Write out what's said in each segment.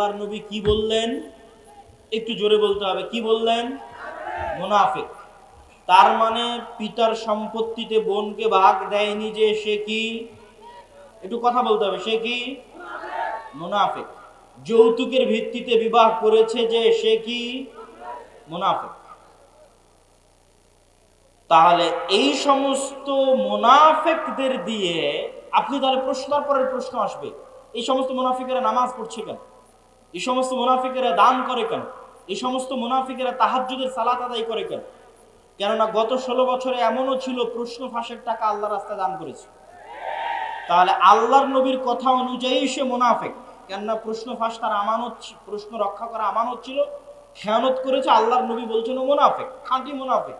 আল্লাহর নবী কি বললেন? একটু জোরে বলতে হবে। কি বললেন? মুনাফিক। তার মানে পিতার সম্পত্তিতে বোনকে ভাগ দেয়নি যে সে কি? একটু কথা বলতে হবে। সে কি? মুনাফিক। যৌতুকের ভিত্তিতে বিবাহ করেছে যে সে কি? মুনাফিক। তাহলে এই সমস্ত মুনাফিকদের দিয়ে আপনি তাহলে প্রশ্নের পরের প্রশ্ন আসবে। এই সমস্ত মুনাফিকেরা নামাজ পড়ছে কেন? এই সমস্ত মুনাফিকেরা দান করে কেন? এই সমস্ত মুনাফিকেরা তাহাজ্জুদের সালাত আদায় করে কেন? কেননা গত ষোলো বছরে এমনও ছিল প্রশ্ন ফাঁসের টাকা আল্লাহ রাস্তায় দান করেছে। তাহলে আল্লাহর নবীর কথা অনুযায়ী সে মুনাফেক। কেননা প্রশ্ন ফাঁস তার আমানত প্রশ্ন রক্ষা করা আমানত ছিল। খেয়ানত করেছে, আল্লাহর নবী বলছেন, ও মুনাফেক, খাঁটি মুনাফেক।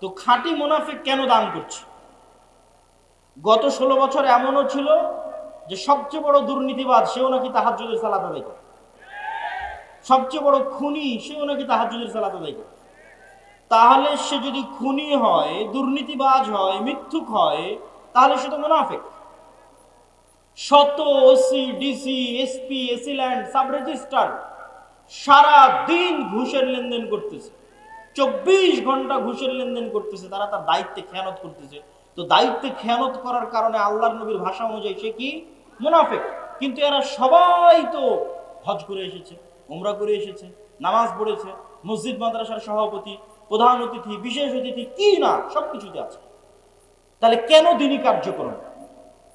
তো খাঁটি মুনাফেক কেন দান করছে? গত ষোলো বছর এমনও ছিল যে সবচেয়ে বড় দুর্নীতিবাদ সেও নাকি তাহাজ্জুদের সালাত আদায় করে। সবচেয়ে বড় খুনি সেও নাকি তাহাজ্জুদের সালাত আদায় তাহলে সে যদি খুনি হয়, দুর্নীতিবাজ হয়, মিথ্যুক হয়, তাহলে সে তো মুনাফেক। শত OC, DC, SP AC land sub সারা দিন ঘুষের লেনদেন করতেছে। চব্বিশ ঘণ্টা ঘুষের লেনদেন করতেছে, তারা তার দায়িত্বে খেয়ানত করতেছে। তো দায়িত্বে খেয়ানত করার কারণে আল্লাহর নবীর ভাষা অনুযায়ী সে কি? মুনাফেক। কিন্তু এরা সবাই তো হজ করে এসেছে। উমরা করে এসেছে, নামাজ পড়েছে, মসজিদ মাদ্রাসার সভাপতি, প্রধান অতিথি, বিশেষ অতিথি, কি না, সবকিছুতে আছে। তাহলে কেন দিনই কার্যক্রম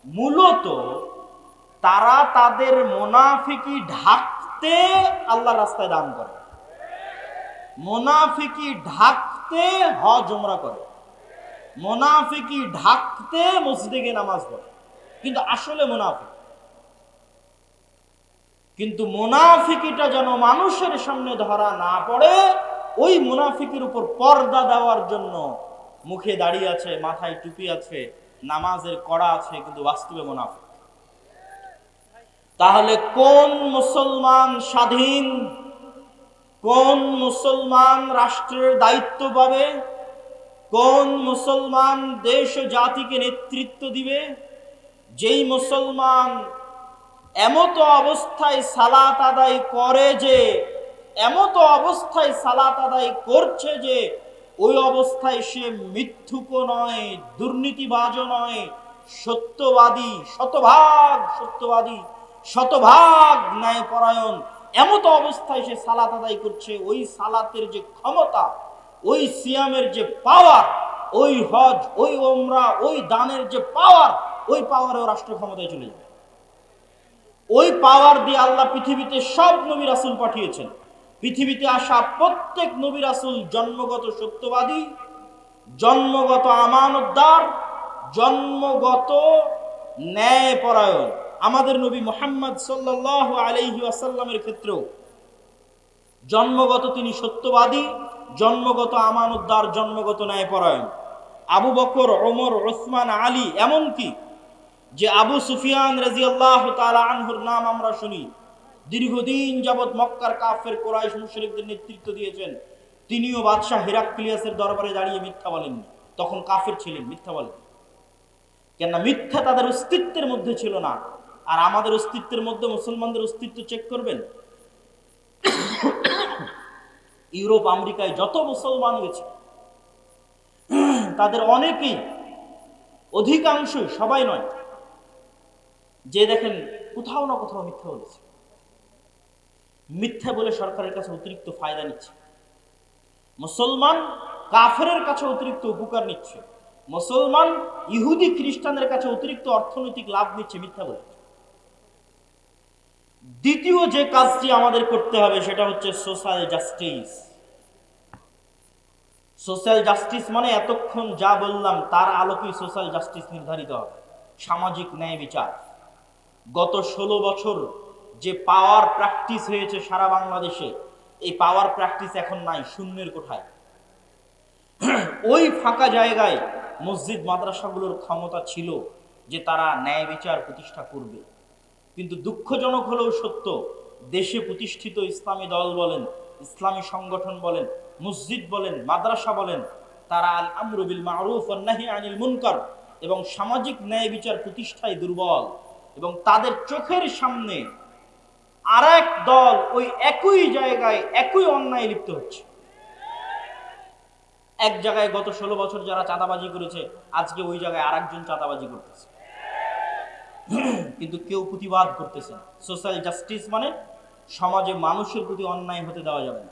মূলত তারা তাদের মোনাফিকি ঢাকতে আল্লাহ রাস্তায় দান করে। মোনাফিকি ঢাকতে হজ উমরা করে। মোনাফিকি ঢাকতে মসজিদে গিয়ে নামাজ পড়ে। কিন্তু আসলে মোনাফিক কিন্তু মোনাফিকিটা যেন মানুষের সামনে ধরা না পড়ে, ওই মুনাফিকের উপর পর্দা দেওয়ার জন্য মুখে দাঁড়িয়ে আছে, মাথায় টুপি আছে, নামাজের কড়া আছে, কিন্তু বাস্তবে মুনাফিক। তাহলে কোন মুসলমান স্বাধীন? কোন মুসলমান রাষ্ট্রের দায়িত্ব পাবে? কোন মুসলমান দেশ জাতিকে নেতৃত্ব দিবে? যেই মুসলমান এমতো অবস্থায় সালাত আদায় করে যে, এমতো অবস্থায় সালাত আদায় করছে যে, ওই অবস্থায় সে মিথ্যুকও নয় দুর্নীতিবাজও নয়, সত্যবাদী, শতভাগ সত্যবাদী, শতভাগ ন্যায়পরায়ণ, এমতো অবস্থায় সে সালাত আদায় করছে, ওই সালাতের যে ক্ষমতা, ওই সিয়ামের যে পাওয়ার, ওই হজ, ওই ওমরা, ওই দানের যে পাওয়ার, ওই পাওয়ারেও রাষ্ট্র ক্ষমতায় চলে যাবে। ওই পাওয়ার দিয়ে আল্লাহ পৃথিবীতে সব নবী রাসুল পাঠিয়েছেন। পৃথিবীতে আসা প্রত্যেক নবী রাসুল জন্মগত সত্যবাদী, জন্মগত আমানতদার, জন্মগত ন্যায়পরায়ণ। আমাদের নবী মোহাম্মদ সাল্লাহ আলাইহি আসাল্লামের ক্ষেত্রেও জন্মগত তিনি সত্যবাদী, জন্মগত আমানতদার, জন্মগত ন্যায়পরায়ণ। আবু বকর, ওমর, ওসমান, আলী, এমনকি যে আবু সুফিয়ান রাজিয়াল্লাহ তাআলা আনহুর নাম আমরা শুনি। দীর্ঘদিন যাবৎ মক্কার কাফের কোরাইশ মুশরিকদের নেতৃত্ব দিয়েছেন। তিনিও বাদশাহ হেরাক্লিয়াসের দরবারে দাঁড়িয়ে মিথ্যা বলেননি। তখন কাফের ছিলেন, মিথ্যা বলেন কেননা মিথ্যা তাদের অস্তিত্বের মধ্যে ছিল না। আর আমাদের অস্তিত্বের মধ্যে মুসলমানদের অস্তিত্ব চেক করবেন। ইউরোপ, আমেরিকায় যত মুসলমান গেছে, তাদের অনেকেই অধিকাংশই সবাই নয় যে দেখেন কোথাও না কোথাও মিথ্যা বলেছে। মিথ্যা বলে সরকারের কাছে অতিরিক্ত ফায়দা নিচ্ছে। মুসলমান কাফেরের কাছে অতিরিক্ত উপকার নিচ্ছে। মুসলমান ইহুদি খ্রিস্টানদের কাছে অতিরিক্ত অর্থনৈতিক লাভ নিচ্ছে মিথ্যা বলে। দ্বিতীয় যে কাজটি আমাদের করতে হবে সেটা হচ্ছে সোশ্যাল জাস্টিস। সোশ্যাল জাস্টিস মানে এতক্ষণ যা বললাম তার আলোকেই সোশ্যাল জাস্টিস নির্ধারিত হবে। সামাজিক ন্যায় বিচার। গত ষোলো বছর যে পাওয়ার প্র্যাকটিস হয়েছে সারা বাংলাদেশে, এই পাওয়ার প্র্যাকটিস এখন নাই, শূন্যের কোঠায়। ওই ফাঁকা জায়গায় মসজিদ মাদ্রাসাগুলোর ক্ষমতা ছিল যে তারা ন্যায় বিচার প্রতিষ্ঠা করবে। কিন্তু দুঃখজনক হলেও সত্য, দেশে প্রতিষ্ঠিত ইসলামী দল বলেন, ইসলামী সংগঠন বলেন, মসজিদ বলেন, মাদ্রাসা বলেন, তারা আল আমরুবিল মারুফ নাহি আনিল মুনকার এবং সামাজিক ন্যায় বিচার প্রতিষ্ঠায় দুর্বল। এবং তাদের চোখের সামনে আর এক দল ওই একই জায়গায় একই অন্যায় লিপ্ত হচ্ছে। এক জায়গায় গত ষোলো বছর যারা চাঁদাবাজি করেছে, আজকে ওই জায়গায় আরেকজন চাঁদাবাজি করতেছে। কিন্তু কেউ প্রতিবাদ করতেছে না। সোশ্যাল জাস্টিস মানে সমাজে মানুষের প্রতি অন্যায় হতে দেওয়া যাবে না।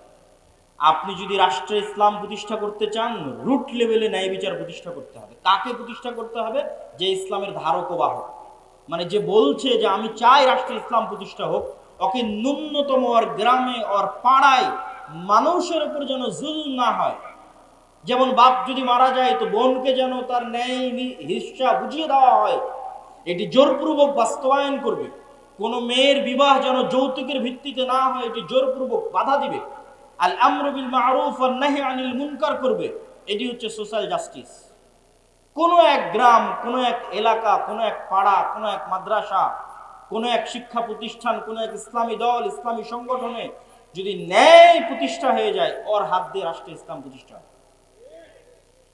আপনি যদি রাষ্ট্রে ইসলাম প্রতিষ্ঠা করতে চান, রুট লেভেলে ন্যায় বিচার প্রতিষ্ঠা করতে হবে। কাকে প্রতিষ্ঠা করতে হবে? যে ইসলামের ধারক বাহক। মানে যে বলছে যে আমি চাই রাষ্ট্রে ইসলাম প্রতিষ্ঠা হোক ওকে ন্যূনতম ওর গ্রামে, ওর পাড়ায় মানুষের উপর যেন জুল না হয়। যেমন বাপ যদি মারা যায়, তো বোনকে যেন তার ন্যায় হিস্সা বুঝিয়ে দেওয়া হয়। এটি জোরপূর্বক বাস্তবায়ন করবে। কোনো মেয়ের বিবাহ যেন যৌতুকের ভিত্তিতে না হয়, এটি জোরপূর্বক বাধা দিবে। আল আমরবিল মারুফ আর নাহি আনিল মুনকার করবে। এটি হচ্ছে সোশ্যাল জাস্টিস। কোনো এক গ্রাম, কোনো এক এলাকা, কোনো এক পাড়া, কোনো এক মাদ্রাসা, কোনো এক শিক্ষা প্রতিষ্ঠান, কোনো এক ইসলামী দল, ইসলামী সংগঠনে যদি ন্যায় প্রতিষ্ঠা হয়ে যায়, ওর হাত দিয়ে রাষ্ট্রে ইসলাম প্রতিষ্ঠা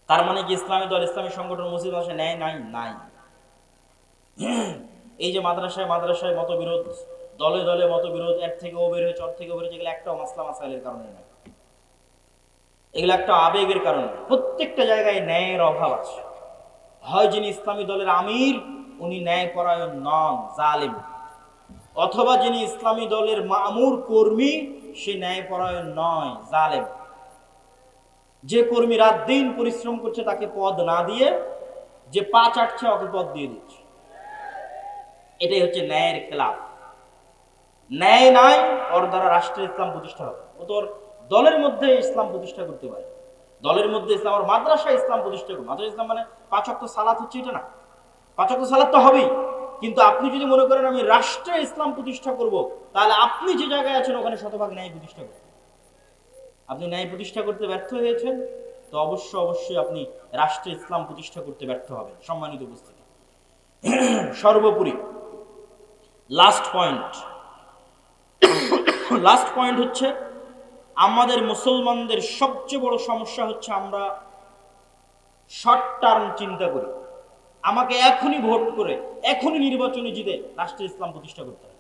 তার মানে কি ইসলামী দল, ইসলামী সংগঠন, মসজিদ মাসে ন্যায় নাই নাই। এই যে মাদ্রাসায় মাদ্রাসায় মতবিরোধ, দলে দলে মতবিরোধ, এর থেকে ও বের হয়েছে, ওর থেকে ও বের হয়েছে, এগুলো একটাও মাসলা মাসাইলের কারণে নয়। এগুলো একটা আবেগের কারণে প্রত্যেকটা জায়গায় ন্যায়ের অভাব আছে। হয় যিনি ইসলামী দলের আমির, উনি ন্যায়পরায়ণ নন, জালিম। অথবা যিনি ইসলামী দলের মামুর কর্মী, সে ন্যায়পরায়ণ নয়, জালেম। যে কর্মী রাত দিন পরিশ্রম করছে তাকে পদ না দিয়ে, যে পা চাটছে ওকে পদ দিয়ে দিচ্ছে। এটাই হচ্ছে ন্যায়ের খেলাফ। ন্যায় নাই ওর দ্বারা রাষ্ট্রের ইসলাম প্রতিষ্ঠা হবে। ও তোর দলের মধ্যে ইসলাম প্রতিষ্ঠা করতে পারে। দলের মধ্যে ইসলাম আর মাদ্রাসা ইসলাম প্রতিষ্ঠা করবে মাদ্রাসা ইসলাম মানে পাঁচক সালাত হচ্ছে এটা না। পাঁচক সালাত তো হবেই। কিন্তু আপনি যদি মনে করেন আমি রাষ্ট্রে ইসলাম প্রতিষ্ঠা করব, তাহলে আপনি যে জায়গায় আছেন, ওখানে শতভাগ ন্যায় প্রতিষ্ঠা করবেন আপনি ন্যায় প্রতিষ্ঠা করতে ব্যর্থ হয়েছেন, তো অবশ্য অবশ্যই আপনি রাষ্ট্রে ইসলাম প্রতিষ্ঠা করতে ব্যর্থ হবেন, সম্মানিত উপস্থিতি। সর্বোপরি লাস্ট পয়েন্ট লাস্ট পয়েন্ট হচ্ছে আমাদের মুসলমানদের সবচেয়ে বড় সমস্যা হচ্ছে আমরা শর্ট টার্ম চিন্তা করি। আমাকে এখনই ভোট করে, এখনই নির্বাচনে জিতে রাষ্ট্রে ইসলাম প্রতিষ্ঠা করতে হবে।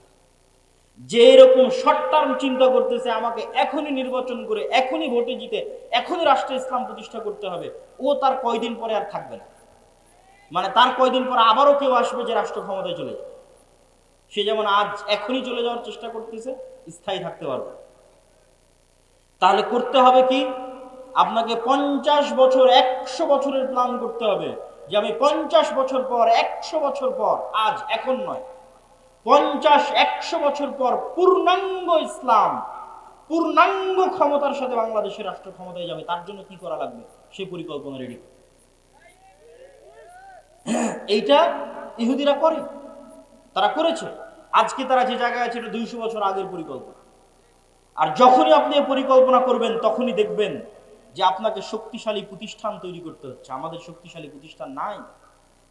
যে এরকম শর্ট টার্ম চিন্তা করতেছে, আমাকে এখনই নির্বাচন করে, এখনই ভোটে জিতে, এখনই রাষ্ট্রে ইসলাম প্রতিষ্ঠা করতে হবে, ও তার কয়দিন পরে আর থাকবে না। মানে তার কয়দিন পরে আবারও কেউ আসবে যে রাষ্ট্র ক্ষমতায় চলে যাবে। সে যেমন আজ এখনই চলে যাওয়ার চেষ্টা করতেছে, স্থায়ী থাকতে পারবে। তাহলে করতে হবে কি? আপনাকে পঞ্চাশ বছর, একশো বছরের প্ল্যান করতে হবে যে আমি পঞ্চাশ বছর পর, একশো বছর পর, আজ, এখন নয়। পঞ্চাশ, একশো বছর পর পূর্ণাঙ্গ ইসলাম, পূর্ণাঙ্গ ক্ষমতার সাথে বাংলাদেশের রাষ্ট্র ক্ষমতায় যাবে, তার জন্য কি করা লাগবে? সে পরিকল্পনা রেডি এইটা ইহুদিরা করে, তারা করেছে। আজকে তারা যে জায়গায় আছে, এটা দুইশো বছর আগের পরিকল্পনা। আর যখনই আপনি পরিকল্পনা করবেন, তখনই দেখবেন যে আপনাকে শক্তিশালী প্রতিষ্ঠান তৈরি করতে হচ্ছে। আমাদের শক্তিশালী প্রতিষ্ঠান নাই।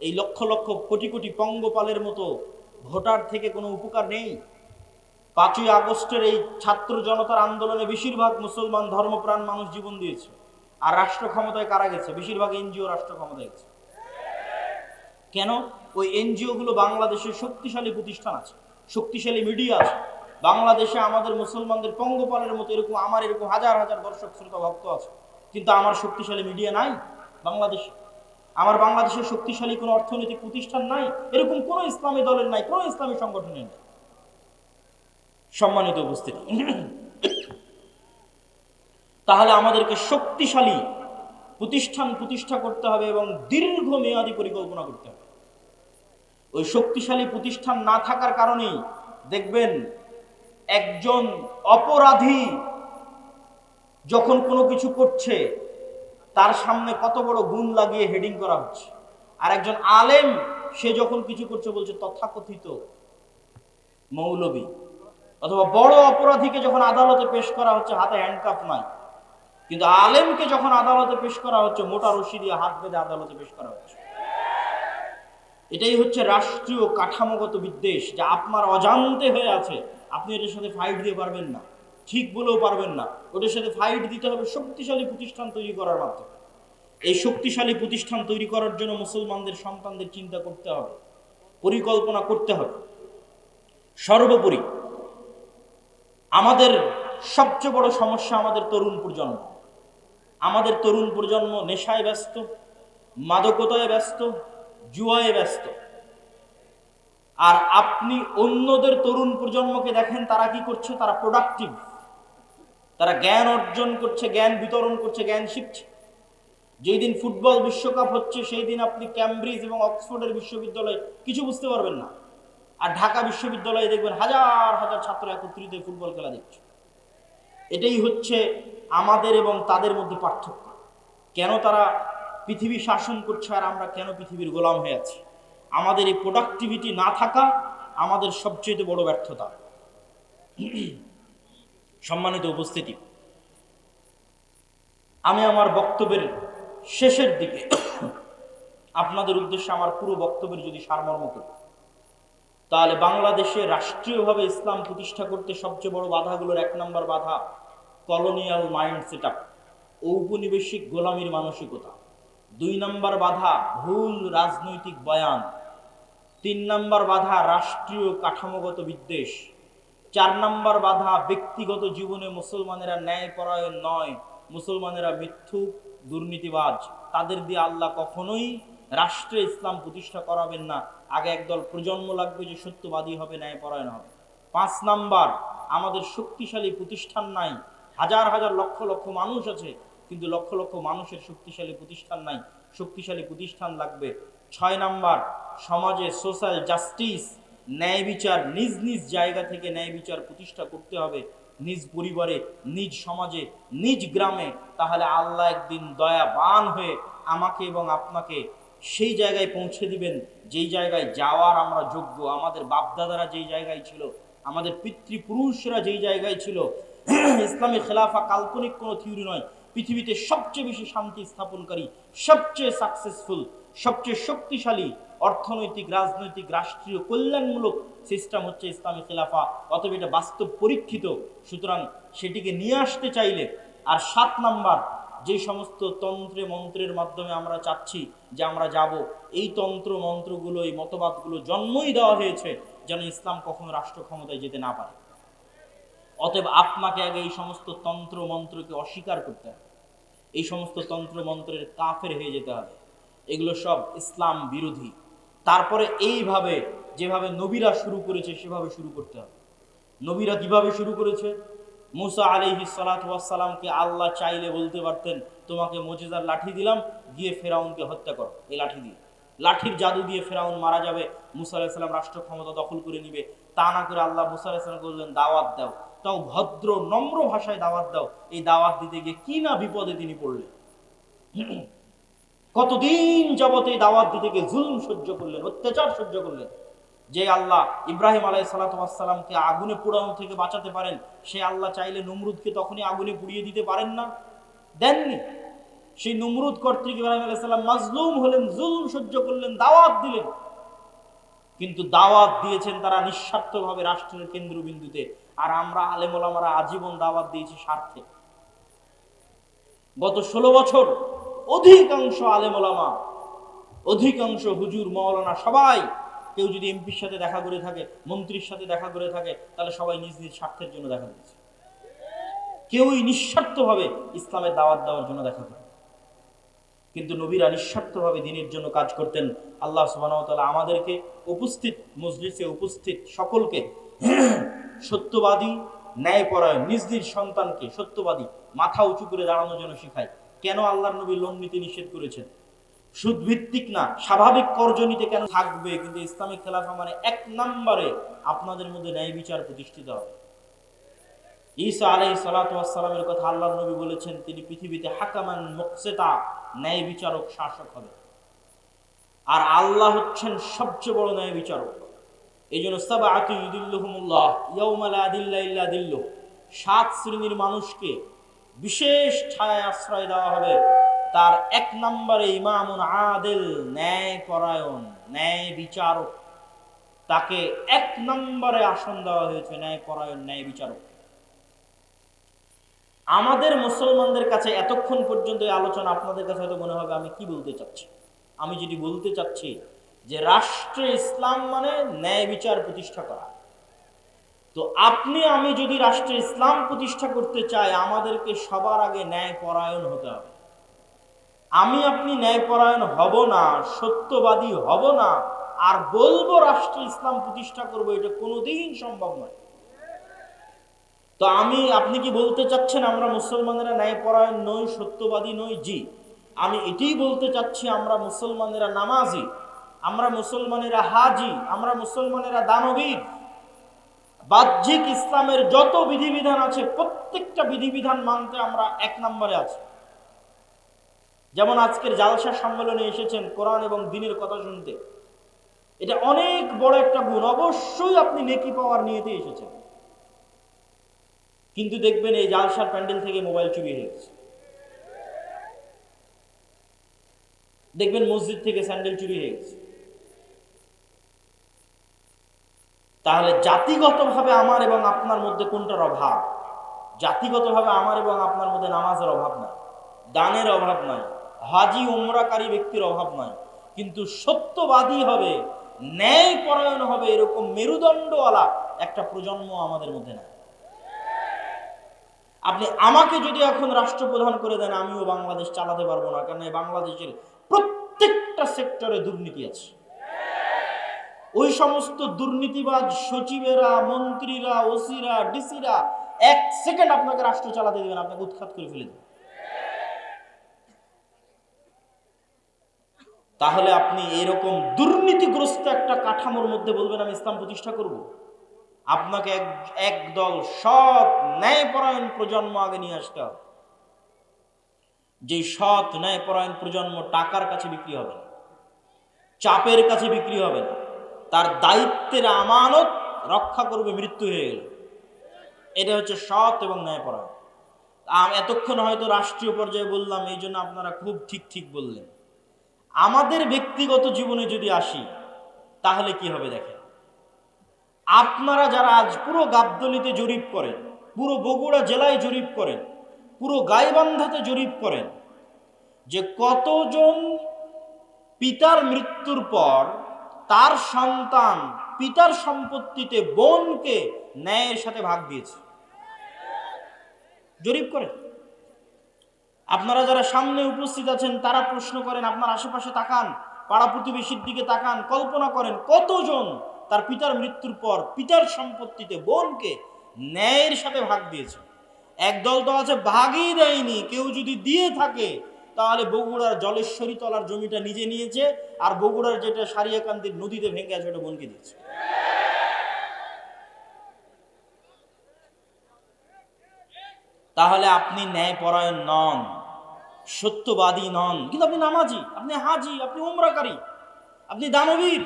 এই লক্ষ লক্ষ কোটি কোটি পঙ্গপালের মতো ভোটার থেকে কোনো উপকার নেই। পাঁচই আগস্টের এই ছাত্র জনতার আন্দোলনে বেশিরভাগ মুসলমান ধর্মপ্রাণ মানুষ জীবন দিয়েছে। আর রাষ্ট্র ক্ষমতায় কারা গেছে? বেশিরভাগ এনজিও রাষ্ট্র ক্ষমতায় গেছে। কেন? ওই এনজিও গুলো বাংলাদেশের শক্তিশালী প্রতিষ্ঠান আছে, শক্তিশালী মিডিয়া আছে। বাংলাদেশে আমাদের মুসলমানদের পঙ্গপালের মতো এরকম, আমার এরকম হাজার হাজার দর্শক, শ্রোতা, ভক্ত আছে। কিন্তু আমার শক্তিশালী মিডিয়া নাই বাংলাদেশে। আমার বাংলাদেশের শক্তিশালী কোনো অর্থনৈতিক প্রতিষ্ঠান নাই, এরকম কোনো ইসলামী দলের নাই, কোনো ইসলামী সংগঠনের নাই। সম্মানিত উপস্থিতি। তাহলে আমাদেরকে শক্তিশালী প্রতিষ্ঠান প্রতিষ্ঠা করতে হবে এবং দীর্ঘ মেয়াদী পরিকল্পনা করতে হবে। ওই শক্তিশালী প্রতিষ্ঠান না থাকার কারণেই দেখবেন একজন অপরাধী যখন কোনো কিছু করছে, তার সামনে কত বড় গুণ লাগিয়ে হেডিং করা হচ্ছে। আর একজন আলেম, সে যখন কিছু করছে, বলছে, তথাকথিত মৌলবী। অথবা বড় অপরাধীকে যখন আদালতে পেশ করা হচ্ছে, হাতে হ্যান্ডকাফ নাই। কিন্তু আলেমকে যখন আদালতে পেশ করা হচ্ছে, মোটা রশি দিয়ে হাত বেঁধে আদালতে পেশ করা হচ্ছে। এটাই হচ্ছে রাষ্ট্রীয় কাঠামোগত বিদ্বেষ যা আপনার অজান্তে হয়ে আছে। আপনি এটার সাথে ফাইট দিয়ে পারবেন না। ঠিক বলেও পারবেন না। ওটার সাথে ফাইট দিতে হবে শক্তিশালী প্রতিষ্ঠান তৈরি করার মাধ্যমে। এই শক্তিশালী প্রতিষ্ঠান তৈরি করার জন্য মুসলমানদের সন্তানদের চিন্তা করতে হবে। পরিকল্পনা করতে হবে। সর্বোপরি আমাদের সবচেয়ে বড় সমস্যা আমাদের তরুণ প্রজন্ম। আমাদের তরুণ প্রজন্ম নেশায় ব্যস্ত, মাদকতায় ব্যস্ত জুয়ায় ব্যস্ত। আর আপনি অন্যদের তরুণ প্রজন্মকে দেখেন, তারা কি করছে? তারা প্রোডাক্টিভ তারা জ্ঞান অর্জন করছে, জ্ঞান বিতরণ করছে, জ্ঞান শিখছে। যেই দিন ফুটবল বিশ্বকাপ হচ্ছে, সেই দিন আপনি ক্যামব্রিজ এবং অক্সফোর্ডের বিশ্ববিদ্যালয়ে কিছু বুঝতে পারবেন না। আর ঢাকা বিশ্ববিদ্যালয়ে দেখবেন হাজার হাজার ছাত্র একত্রিত ফুটবল খেলা দেখছে। এটাই হচ্ছে আমাদের এবং তাদের মধ্যে পার্থক্য। কেন তারা পৃথিবী শাসন করছে আর আমরা কেন পৃথিবীর গোলাম হয়ে আছি? আমাদের এই প্রোডাক্টিভিটি না থাকা আমাদের সবচেয়ে বড় ব্যর্থতা। সম্মানিত উপস্থিতি, আমি আমার বক্তব্যের শেষের দিকে আপনাদের উদ্দেশ্যে আমার পুরো বক্তব্যের যদি সারমর্ম করি, তাহলে বাংলাদেশে রাষ্ট্রীয়ভাবে ইসলাম প্রতিষ্ঠা করতে সবচেয়ে বড় বাধাগুলোর এক নম্বর বাধা কলোনিয়াল মাইন্ড সেট আপ ঔপনিবেশিক গোলামীর মানসিকতা। দুই নম্বর বাধা ভুল রাজনৈতিক বয়ান। তিন নম্বর বাধা রাষ্ট্রীয় কাঠামোগত বিদ্বেষ। চার নম্বর বাধা ব্যক্তিগত জীবনে মুসলমানেরা ন্যায়পরায়ণ নয়, মুসলমানেরা মিথ্যুক, দুর্নীতিবাজ। তাদের দিয়ে আল্লাহ কখনোই রাষ্ট্রে ইসলাম প্রতিষ্ঠা করাবেন না। আগে একদল প্রজন্ম লাগবে যে সত্যবাদী হবে, ন্যায়পরায়ণ হবে। পাঁচ নাম্বার, আমাদের শক্তিশালী প্রতিষ্ঠান নাই। হাজার হাজার লক্ষ লক্ষ মানুষ আছে কিন্তু লক্ষ লক্ষ মানুষের শক্তিশালী প্রতিষ্ঠান নাই। শক্তিশালী প্রতিষ্ঠান লাগবে। ছয় নাম্বার, সমাজে সোশ্যাল জাস্টিস ন্যায় বিচার, নিজ নিজ জায়গা থেকে ন্যায় বিচার প্রতিষ্ঠা করতে হবে। নিজ পরিবারে, নিজ সমাজে, নিজ গ্রামে, তাহলে আল্লাহ একদিন দয়াবান হয়ে আমাকে এবং আপনাকে সেই জায়গায় পৌঁছে দিবেন, যেই জায়গায় যাওয়ার আমরা যোগ্য। আমাদের বাপদাদারা যেই জায়গায় ছিল, আমাদের পিতৃপুরুষরা যেই জায়গায় ছিল, ইসলামী খেলাফা কাল্পনিক কোনো থিওরি নয়। পৃথিবীতে সবচেয়ে বেশি শান্তি স্থাপনকারী, সবচেয়ে সাকসেসফুল সবচেয়ে শক্তিশালী অর্থনৈতিক, রাজনৈতিক, রাষ্ট্রীয় কল্যাণমূলক সিস্টেম হচ্ছে ইসলামী খেলাফা। অতএব এটা বাস্তব পরীক্ষিত। সুতরাং সেটিকে নিয়ে আসতে চাইলে আর সাত নাম্বার, যে সমস্ত তন্ত্রে মন্ত্রের মাধ্যমে আমরা চাচ্ছি যে আমরা যাব, এই তন্ত্র মন্ত্রগুলো, এই মতবাদগুলো জন্মই দেওয়া হয়েছে যেন ইসলাম কখনো রাষ্ট্র ক্ষমতায় যেতে না পারে। অতএব আপনাকে আগে এই সমস্ত তন্ত্র মন্ত্রকে অস্বীকার করতে হবে। এই সমস্ত তন্ত্র মন্ত্রের কাফের হয়ে যেতে হবে। এগুলো সব ইসলাম বিরোধী। তারপরে এইভাবে যেভাবে নবীরা শুরু করেছে, সেভাবে শুরু করতে হবে। নবীরা কীভাবে শুরু করেছে? মুসা আলিহি সালাতামকে আল্লাহ চাইলে বলতে পারতেন, তোমাকে মজেদার লাঠি দিলাম, গিয়ে ফেরাউনকে হত্যা করো। এই লাঠি দিয়ে। লাঠির জাদু দিয়ে ফেরাউন মারা যাবে, মুসা আলাহিসাল্লাম রাষ্ট্র ক্ষমতা দখল করে নিবে। তা না করে আল্লাহ মুসা আলাহিসাল্লাম বললেন, দাওয়াত দাও। তাও ভদ্র, নম্র ভাষায় দাওয়াত দাও। এই দাওয়াত দিতে গিয়ে কি না বিপদে তিনি পড়লেন? কতদিন যাবত এই দাওয়াত দিতে গিয়ে জুলুম সহ্য করলেন, অত্যাচার সহ্য করলেন? যে আল্লাহ ইব্রাহিম আলাই সালাতামকে আগুনে পোড়ানো থেকে বাঁচাতে পারেন, সে আল্লাহ চাইলে নমরুদকে তখনই আগুনে পুড়িয়ে দিতে পারেন না। দেননি? সেই নমরুদ কর্তৃক ইব্রাহিম আলাইসাল্লাম মাজলুম হলেন, জুলুম সহ্য করলেন, দাওয়াত দিলেন। কিন্তু দাওয়াত দিয়েছেন তারা নিঃস্বার্থভাবে রাষ্ট্রের কেন্দ্রবিন্দুতে। আর আমরা আলেমোলামারা আজীবন দাওয়াত দিয়েছি স্বার্থে। গত ষোলো বছর অধিকাংশ আলেমোলামা অধিকাংশ হুজুর মৌলানা সবাই কেউ যদি এমপির সাথে দেখা করে থাকে, মন্ত্রীর সাথে দেখা করে থাকে, তাহলে সবাই নিজ নিজ স্বার্থের জন্য দেখা দিয়েছে। কেউই নিঃস্বার্থভাবে ইসলামের দাওয়াত দেওয়ার জন্য দেখা করে কিন্তু নবীরা নিঃস্বার্থভাবে দিনের জন্য কাজ করতেন। আল্লাহ সুবাহতালা আমাদেরকে উপস্থিত মসজিদে উপস্থিত সকলকে সত্যবাদী, ন্যায়পরায়ণ নিজ নিজ সন্তানকে সত্যবাদী, মাথা উঁচু করে দাঁড়ানোর জন্য শিখায়। কেন আল্লাহর নবী লোন নিতে নিষেধ করেছেন? সুদ ভিত্তিক না, স্বাভাবিক কর্জ নিতে কেন থাকবে? কিন্তু ইসলামিক খেলাফা মানে এক নম্বরে আপনাদের মধ্যে ন্যায় বিচার প্রতিষ্ঠিত হবে। ঈসা আলাই সালাতামের কথা আল্লাহ নবী বলেছেন, তিনি পৃথিবীতে হাকামান মুকসেতা, ন্যায় বিচারক শাসক হবে আর আল্লাহ হচ্ছেন সবচেয়ে বড় ন্যায় বিচারক। এই জন্য সাত শ্রেণির মানুষকে বিশেষ ছায় আশ্রয় দেওয়া হবে। তার এক নম্বরে ইমামুন আদেল ন্যায় পরায়ণ ন্যায় বিচারক তাকে এক নম্বরে আসন দেওয়া হয়েছে ন্যায় পরায়ণ ন্যায় বিচারক আমাদের মুসলমানদের কাছে এতক্ষণ পর্যন্ত আলোচনা আপনাদের কাছে হয়তো মনে হবে, আমি কি বলতে চাচ্ছি? আমি যেটি বলতে চাচ্ছি যে রাষ্ট্রে ইসলাম মানে ন্যায় বিচার প্রতিষ্ঠা করা। তো আপনি, আমি যদি রাষ্ট্রে ইসলাম প্রতিষ্ঠা করতে চাই, আমাদেরকে সবার আগে ন্যায় পরায়ণ হতে হবে। আমি আপনি ন্যায়পরায়ণ হব না, সত্যবাদী হব না, আর বলব রাষ্ট্রে ইসলাম প্রতিষ্ঠা করব, এটা কোনোদিন সম্ভব নয়। তো আমি, আপনি কি বলতে চাচ্ছেন, আমরা মুসলমানেরা ন্যায়পরায়ণ নই, সত্যবাদী নই? জি। আমি এটাই বলতে চাচ্ছি, আমরা মুসলমানেরা নামাজি। আমরা মুসলমানেরা হাজি, আমরা মুসলমানেরা দানবীর। বাহ্যিক ইসলামের যত বিধিবিধান আছে, প্রত্যেকটা বিধিবিধান মানতে আমরা এক নম্বরে আছি। যেমন আজকের জালসা সম্মেলনে এসেছেন কোরআন এবং দিনের কথা শুনতে। এটা অনেক বড় একটা গুণ, অবশ্যই আপনি নেকি পাওয়ার নিয়েতে এসেছেন। কিন্তু দেখবেন এই জালসার প্যান্ডেল থেকে মোবাইল চুরি হয়ে গেছে। দেখবেন মসজিদ থেকে স্যান্ডেল চুরি হয়ে গেছে। তাহলে জাতিগতভাবে আমার এবং আপনার মধ্যে কোনটার অভাব? জাতিগতভাবে আমার এবং আপনার মধ্যে নামাজের অভাব নাই, দানের অভাব নাই, হাজি ওমরাকারী ব্যক্তির অভাব নাই। কিন্তু সত্যবাদী হবে ন্যায় পরায়ণ হবে এরকম মেরুদণ্ডওয়ালা একটা প্রজন্ম আমাদের মধ্যে নাই। আপনি আমাকে যদি এখন রাষ্ট্রপ্রধান করে দেন, আমিও বাংলাদেশ চালাতে পারব না, এই বাংলাদেশের প্রত্যেকটা সেক্টরে দুর্নীতি আছে। ওই সমস্ত দুর্নীতিবাজ সচিবেরা, মন্ত্রীরা, ওসিরা, ডিসিরা, এক সেকেন্ড আপনাকে রাষ্ট্র চালাতে দেবেন আপনাকে উৎখাত করে ফেলে দেবেন তাহলে আপনি এরকম দুর্নীতিগ্রস্ত একটা কাঠামোর মধ্যে বলবেন, আমি ইসলাম প্রতিষ্ঠা করব আপনাকে এক একদল সৎ ন্যায়পরায়ণ প্রজন্ম আগে নিয়ে আসতে হবে। যে সৎ ন্যায়পরায়ণ প্রজন্ম টাকার কাছে বিক্রি হবে না, চাপের কাছে বিক্রি হবে না তার দায়িত্বের আমানত রক্ষা করবে, মৃত্যু হয়ে গেল। এটা হচ্ছে সৎ এবং ন্যায়পরায়ণ। এতক্ষণ হয়তো রাষ্ট্রীয় পর্যায়ে বললাম, এই জন্য আপনারা খুব ঠিক ঠিক বললেন। আমাদের ব্যক্তিগত জীবনে যদি আসি, তাহলে কি হবে দেখেন? আপনারা যারা আজ পুরো গাবদলিতে জরিপ করেন, পুরো বগুড়া জেলায় জরিপ করেন, পুরো গাইবান্ধাতে জরিপ করেন, যে কতজন পিতার মৃত্যুর পর তার সন্তান পিতার সম্পত্তিতে বোনকে ন্যায়ের সাথে ভাগ দিয়েছে। জরিপ করেন। আপনারা যারা সামনে উপস্থিত আছেন, তারা প্রশ্ন করেন, আপনার আশেপাশে তাকান, পাড়া প্রতিবেশীর দিকে তাকান, কল্পনা করেন কতজন তার পিতার মৃত্যুর পর পিতার সম্পত্তিতে বোনকে ন্যায়ের সাথে ভাগ দিয়েছে। একদল তো আছে, ভাগই দেয়নি। কেউ যদি দিয়ে থাকে তাহলে বগুড়ার জলেশ্বরী তলার জমিটা নিজে নিয়েছে আর বগুড়ার যেটা সারিয়াকান্তির নদীতে ভেঙে আছে, ওটা বোনকে দিয়েছে। তাহলে আপনি ন্যায়পরায়ণ নন, সত্যবাদী নন। কিন্তু আপনি নামাজি, আপনি হাজি, আপনি উমরাকারী, আপনি দানবীর।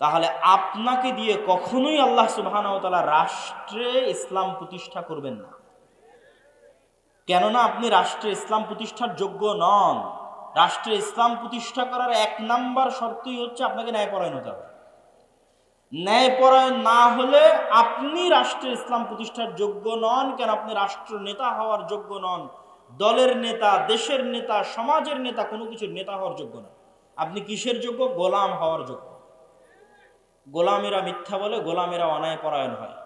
তাহলে আপনাকে দিয়ে কখনোই আল্লাহ সুবহান রাষ্ট্রে ইসলাম প্রতিষ্ঠা করবেন না। কেননা আপনি রাষ্ট্রে ইসলাম প্রতিষ্ঠার যোগ্য নন। রাষ্ট্রে ইসলাম প্রতিষ্ঠা করার এক নাম্বার শর্তই হচ্ছে আপনাকে ন্যায়পরায়ণ হতে হবে। ন্যায়পরায়ণ না হলে আপনি রাষ্ট্রে ইসলাম প্রতিষ্ঠার যোগ্য নন, কেন আপনি রাষ্ট্র নেতা হওয়ার যোগ্য নন, দলের নেতা, দেশের নেতা, সমাজের নেতা, কোনো কিছুর নেতা হওয়ার যোগ্য না আপনি কিসের যোগ্য? গোলাম হওয়ার যোগ্য। গোলামেরা মিথ্যা বলে, গোলামেরা অনায় পরায়ণ হয়।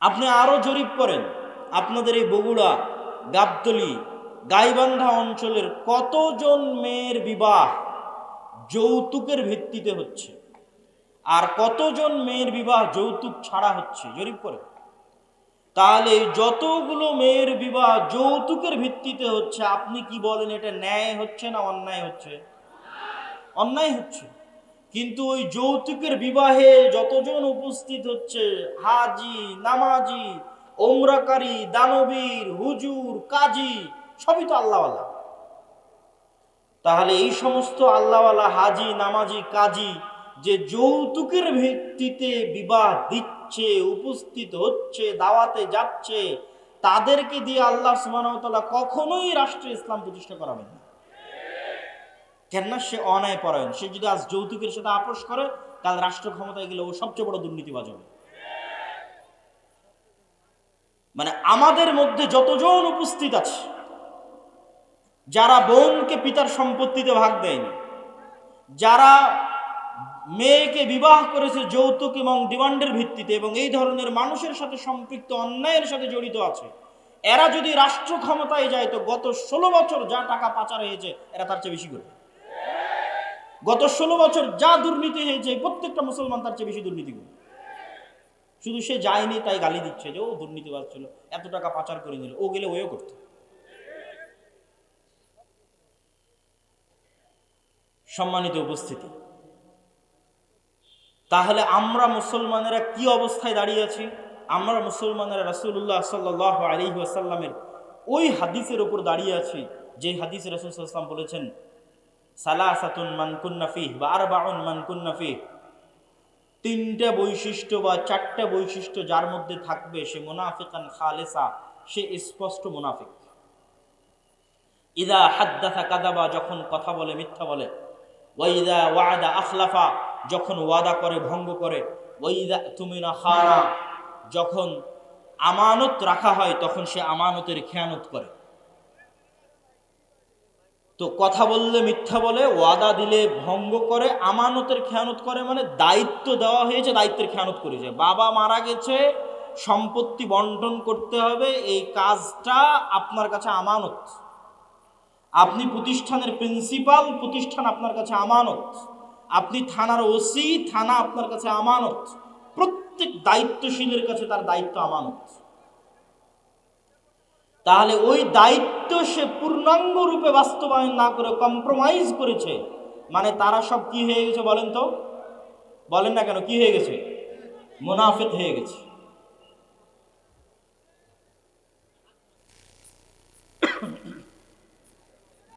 আপনি আরও জরিপ করেন। আপনাদের এই বগুড়া, গাবতলি, গাইবান্ধা অঞ্চলের কতজন মেয়ের বিবাহ যৌতুকের ভিত্তিতে হচ্ছে? আর কতজন মেয়ের বিবাহ যৌতুক ছাড়া হচ্ছে? জরিপ করে। তাহলে যতগুলো মেয়ের বিবাহ যৌতুকের ভিত্তিতে হচ্ছে, আপনি কি বলেন এটা ন্যায় হচ্ছে না অন্যায় হচ্ছে? অন্যায় হচ্ছে। কিন্তু ওই যৌতুকের বিবাহে যতজন উপস্থিত হচ্ছে, হাজি, নামাজি ওমরাকারী, দানবীর, হুজুর, কাজী, সবই তো আল্লাহওয়ালা। তাহলে এই সমস্ত আল্লাহওয়ালা, হাজি, নামাজি, কাজী যে যৌতুকের ভিত্তিতে বিবাহ দিচ্ছে, উপস্থিত হচ্ছে, দাওয়াতে যাচ্ছে, তাদেরকে দিয়ে আল্লাহ সুবাহতাল্লাহ কখনোই রাষ্ট্রে ইসলাম প্রতিষ্ঠা করাবেন না। কেননা সে অন্যায় পরায়ণ সে যদি আজ যৌতুকের সাথে আপোষ করে কাল রাষ্ট্র ক্ষমতায় গেলে ও সবচেয়ে বড় দুর্নীতিবাজ হবে। মানে আমাদের মধ্যে যতজন উপস্থিত আছে, যারা বোনকে পিতার সম্পত্তিতে ভাগ দেয়নি, যারা মেয়েকে বিবাহ করেছে যৌতুক এবং ডিমান্ডের ভিত্তিতে এবং এই ধরনের মানুষের সাথে সম্পৃক্ত, অন্যায়ের সাথে জড়িত আছে, এরা যদি রাষ্ট্র ক্ষমতায় যায় তো গত ষোলো বছর যা টাকা পাচার হয়েছে, এরা তার চেয়ে বেশি করবে। গত ষোলো বছর যা দুর্নীতি হয়েছে, প্রত্যেকটা মুসলমান তার চেয়ে বেশি দুর্নীতি করবে। শুধু সে যায়নি, তাই গালি দিচ্ছে যে, ও দুর্নীতিবাজ ছিল এত টাকা পাচার করে নিল ও গেলে ওও করতো। সম্মানিত উপস্থিতি, তাহলে আমরা মুসলমানেরা কি অবস্থায় দাঁড়িয়ে আছি? আমরা মুসলমানেরা রাসূলুল্লাহ সাল্লাহ আলী আসাল্লামের ওই হাদিসের উপর দাঁড়িয়ে আছি, যে হাদিস রাসুল সাল্লাম বলেছেন, সালাসাতুন মান কুন্নাফিহ বা আর বাউন মান কুন্নাফিহ তিনটা বৈশিষ্ট্য বা চারটা বৈশিষ্ট্য যার মধ্যে থাকবে সে মুনাফিকান খালেসা, সে স্পষ্ট মুনাফিক। ইদা হাদ্দাথা কাদাবা, যখন কথা বলে, মিথ্যা বলে। ওয়াইদা ওয়াদা আখলাফা, যখন ওয়াদা করে, ভঙ্গ করে। ওয়াইদা তুমিনা খানা যখন আমানত রাখা হয়, তখন সে আমানতের খেয়ানত করে। তো কথা বললে মিথ্যা বলে, ওয়াদা দিলে ভঙ্গ করে, আমানতের খেয়ানত করে মানে দায়িত্ব দেওয়া হয়েছে, দায়িত্বের খেয়ানত করেছে বাবা মারা গেছে, সম্পত্তি বন্টন করতে হবে, এই কাজটা আপনার কাছে আমানত। আপনি প্রতিষ্ঠানের প্রিন্সিপাল, প্রতিষ্ঠান আপনার কাছে আমানত। আপনি থানার ওসি, থানা আপনার কাছে আমানত। প্রত্যেক দায়িত্বশীলের কাছে তার দায়িত্ব আমানত। তাহলে ওই দায়িত্ব সে পূর্ণাঙ্গ রূপে বাস্তবায়ন না করে কম্প্রোমাইজ করেছে। মানে তারা সব কি হয়ে গেছে বলেন তো? বলেন না কেন, কি হয়ে গেছে? মুনাফেদ হয়ে গেছে।